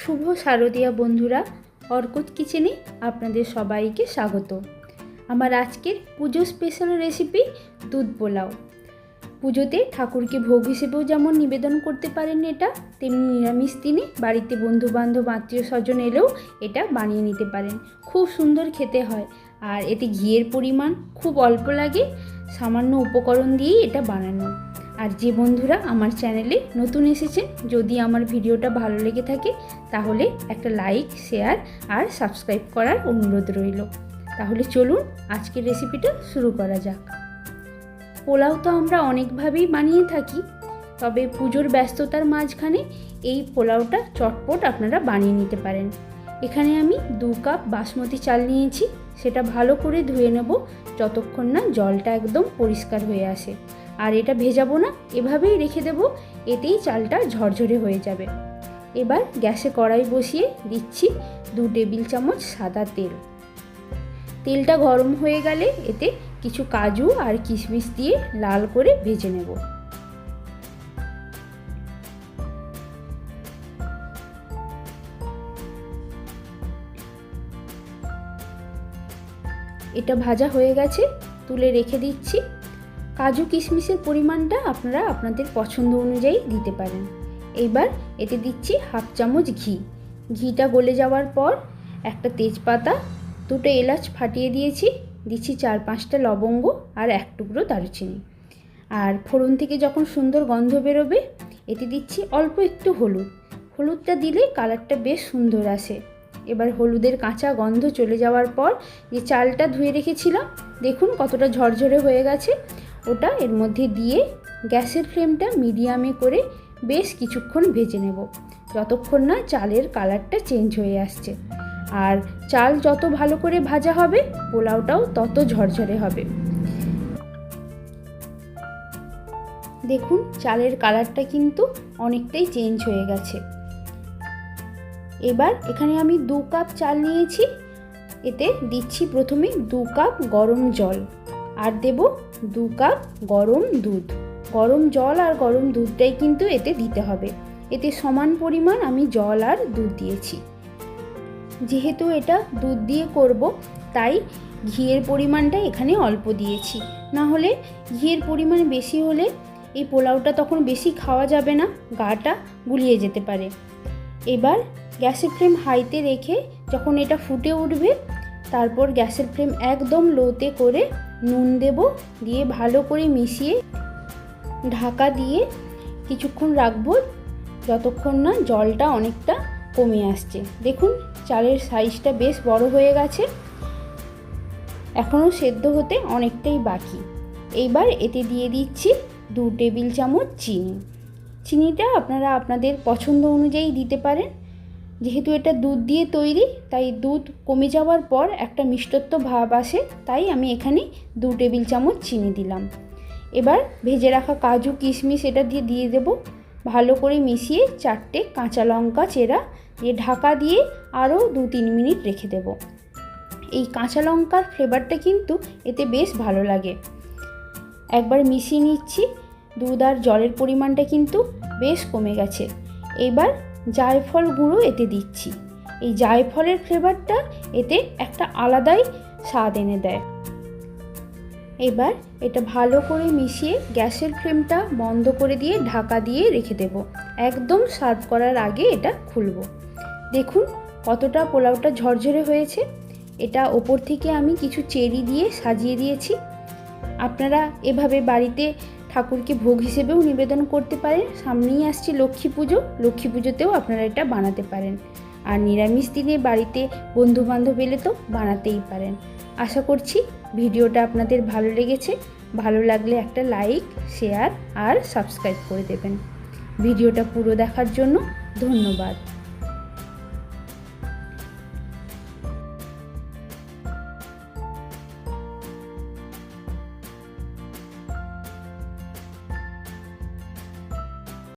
শুভ শারদীয়া বন্ধুরা অর্কুট কিচেনে আপনাদের সবাইকে স্বাগত। আমার আজকের পুজো স্পেশাল রেসিপি দুধ পোলাও। পুজোতে ঠাকুরকে ভোগ হিসেবেও যেমন নিবেদন করতে পারেন এটা, তেমনি নিরামিষ দিনে বাড়িতে বন্ধু বান্ধব আত্মীয় স্বজন এলেও এটা বানিয়ে নিতে পারেন। খুব সুন্দর খেতে হয় আর এতে ঘিয়ের পরিমাণ খুব অল্প লাগে, সামান্য উপকরণ দিয়েই এটা বানানো। আর যে বন্ধুরা আমার চ্যানেলে নতুন এসেছেন যদি আমার ভিডিওটা ভালো লেগে থাকে, তাহলে একটা লাইক, শেয়ার আর সাবস্ক্রাইব করার অনুরোধ রইল। তাহলে চলুন আজকের রেসিপিটা শুরু করা যাক। পোলাও তো আমরা অনেকভাবেই বানিয়ে থাকি, তবে পুজোর ব্যস্ততার মাঝখানে এই পোলাওটা চটপট আপনারা বানিয়ে নিতে পারেন। এখানে আমি দু কাপ বাসমতি চাল নিয়েছি সেটা ভালো করে ধুয়ে নেব যতক্ষণ না জলটা একদম পরিষ্কার হয়ে আসে। আর এটা ভেজাবো না, এভাবেই রেখে দেব, এতেই চালটা ঝরঝরে হয়ে যাবে। এবার গ্যাসে কড়াই বসিয়ে দিচ্ছি দু টেবিল চামচ সাদা তেল। তেলটা গরম হয়ে গেলে এতে কিছু কাজু আর কিশমিশ দিয়ে লাল করে ভেজে নেব। এটা ভাজা হয়ে গেছে, তুলে রেখে দিচ্ছি। কাজু কিশমিশের পরিমাণটা আপনারা আপনাদের পছন্দ অনুযায়ী দিতে পারেন। এইবার এতে দিচ্ছি হাফ চামচ ঘি। ঘিটা গলে যাওয়ার পর একটা তেজপাতা, দুটো এলাচ ফাটিয়ে দিয়েছি, দিচ্ছি চার পাঁচটা লবঙ্গ আর এক টুকরো দারুচিনি। আর ফোড়ন থেকে যখন সুন্দর গন্ধ বেরোবে, এতে দিচ্ছি অল্প একটু হলুদ। হলুদটা দিলে কালারটা বেশ সুন্দর আসে। এবার হলুদের কাঁচা গন্ধ চলে যাওয়ার পর যে চালটা ধুয়ে রেখেছিলাম, দেখুন কতটা ঝরঝরে হয়ে গেছে। ওটা এর মধ্যে দিয়ে গ্যাসের ফ্লেমটা মিডিয়ামে করে বেশ কিছুক্ষণ ভেজে নেব, যতক্ষণ না চালের কালারটা চেঞ্জ হয়ে আসছে। আর চাল যত ভালো করে ভাজা হবে, পোলাওটাও তত ঝরঝরে হবে। দেখুন, চালের কালারটা কিন্তু অনেকটাই চেঞ্জ হয়ে গেছে। এবার এখানে আমি দু কাপ চাল নিয়েছি। এতে দিচ্ছি প্রথমে দু কাপ গরম জল আর দেব দু কাপ গরম দুধ। গরম জল আর গরম দুধটাই কিন্তু এতে দিতে হবে। এতে সমান পরিমাণ আমি জল আর দুধ দিয়েছি। যেহেতু এটা দুধ দিয়ে করব, তাই ঘিয়ের পরিমাণটা এখানে অল্প দিয়েছি। না হলে ঘিয়ের পরিমাণ বেশি হলে এই পোলাওটা তখন বেশি খাওয়া যাবে না গাটা গুলিয়ে যেতে পারে। এবার গ্যাসের ফ্লেম হাইতে রেখে যখন এটা ফুটে উঠবে, তারপর গ্যাসের ফ্লেম একদম লোতে করে নুন দেব দিয়ে ভালো করে মিশিয়ে ঢাকা দিয়ে কিছুক্ষণ রাখব যতক্ষণ না জলটা অনেকটা কমে আসছে। দেখুন, চালের সাইজটা বেশ বড় হয়ে গেছে, এখনও সেদ্ধ হতে অনেকটাই বাকি। এইবার এতে দিয়ে দিচ্ছি দু টেবিল চামচ চিনি। চিনিটা আপনারা আপনাদের পছন্দ অনুযায়ী দিতে পারেন। যেহেতু এটা দুধ দিয়ে তৈরি, তাই দুধ কমে যাওয়ার পর একটা মিষ্টত্ব ভাব আসে, তাই আমি এখানে দু টেবিল চামচ চিনি দিলাম। এবার ভেজে রাখা কাজু কিশমিশ এটা দিয়ে দিয়ে দেবো। ভালো করে মিশিয়ে চারটে কাঁচা লঙ্কা চেরা দিয়ে ঢাকা দিয়ে আরও দু তিন মিনিট রেখে দেব। এই কাঁচা লঙ্কার ফ্লেভারটা কিন্তু এতে বেশ ভালো লাগে। একবার মিশিয়ে নিচ্ছি, দুধ আর জলের পরিমাণটা কিন্তু বেশ কমে গেছে। এবার জায়ফল গুঁড়ো এতে দিচ্ছি। এই জায়ফলের ফ্লেভারটা এতে একটা আলাদাই স্বাদ এনে দেয়। এবার এটা ভালো করে মিশিয়ে গ্যাসের ফ্লেমটা বন্ধ করে দিয়ে ঢাকা দিয়ে রেখে দেব। একদম সার্ভ করার আগে এটা খুলব। দেখুন কতটা পোলাওটা ঝরঝরে হয়েছে। এটা ওপর থেকে আমি কিছু চেরি দিয়ে সাজিয়ে দিয়েছি। আপনারা এভাবে বাড়িতে ঠাকুরকে ভোগ হিসেবেও নিবেদন করতে পারেন। সামনেই আসছে লক্ষ্মী পুজো। লক্ষ্মী পুজোতেও আপনারা এটা বানাতে পারেন। আর নিরামিষ দিনে বাড়িতে বন্ধু বান্ধব এলে তো বানাতেই পারেন। আশা করছি ভিডিওটা আপনাদের ভালো লেগেছে। ভালো লাগলে একটা লাইক, শেয়ার আর সাবস্ক্রাইব করে দেবেন। ভিডিওটা পুরো দেখার জন্য ধন্যবাদ।